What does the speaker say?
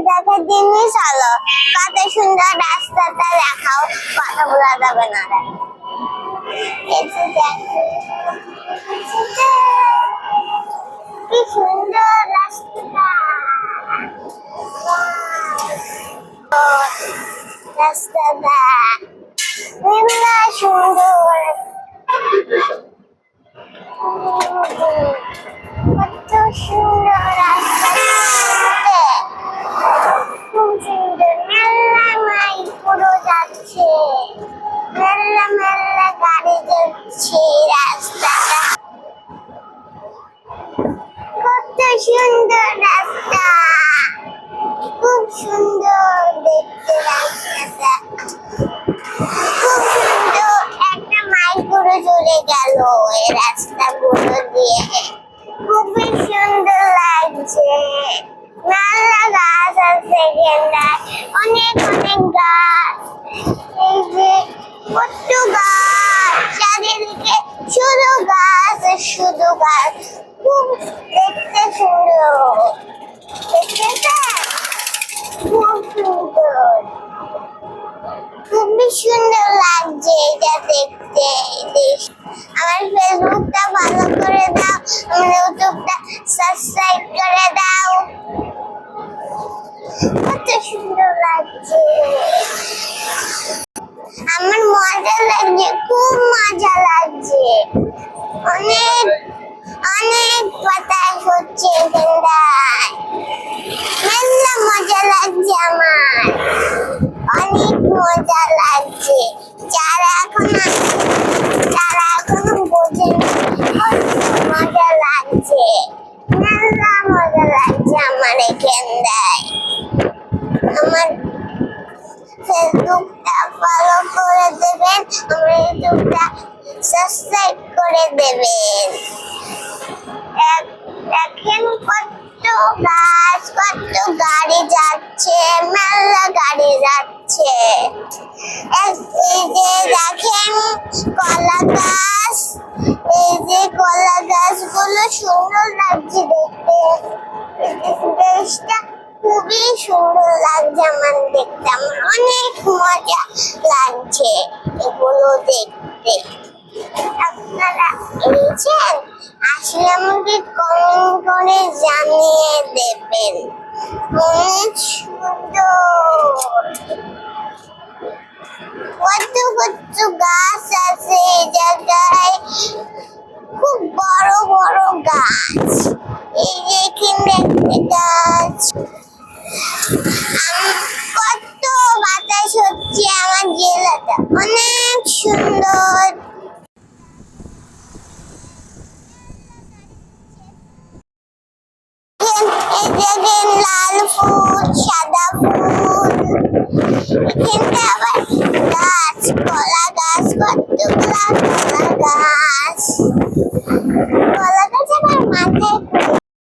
দেখার জিনিস হলো কত সুন্দর রাস্তাটা দেখাও, কথা বলা যাবে না কি সুন্দর Wow! রাস্তাটা। সুন্দর। রাস্তা। খুব সুন্দর দেখতে রাস্তাটা খুব সুন্দর একটা মাইক্রো চলে গেল এই রাস্তাগুলো দিয়ে। খুবই সুন্দর লাগছে। নানা গাছ আছে গেন্দায় অনেক অনেক গাছ। সুন্দর লাগছে এটা দেখতে আমার ফেসবুকটা ভালো করে দাও, আমার ইউটিউবটা সাবস্ক্রাইব করে দাও। কত সুন্দর লাগছে। আমার মজা লাগছে, খুব মজা লাগছে। অনেক অনেক বাতাস হচ্ছে এখানটায় মেলা মজা লাগছে আমার অনেক মজা লাগছে যারা এখন যারা এখনও বোঝেনি কত মজা লাগছে মেলা মজা লাগছে আমার এখানটায় আমার ফেসবুকটা ফলো করে দেবেন আমার ইউটিউবটা সাবস্ক্রাইব করে দেবেন দেখেন কত গাছ কত গাড়ি যাচ্ছে মেলা গাড়ি যাচ্ছে দেখেন কলা খুবই সুন্দর লাগছে আমার দেখতে। অনেক মজা লাগছে এগুলো দেখতে। আপনারা এনেছেন আসলে আমাকে কমেন্ট করে জানিয়ে দেবেন। অনেক সুন্দর। কত কত গাছ আছে এই জায়গায়। অনেক সুন্দর লাল ফুল সাদা ফুল এখানটা আবার গাছ কলা গাছ কত কলা গাছ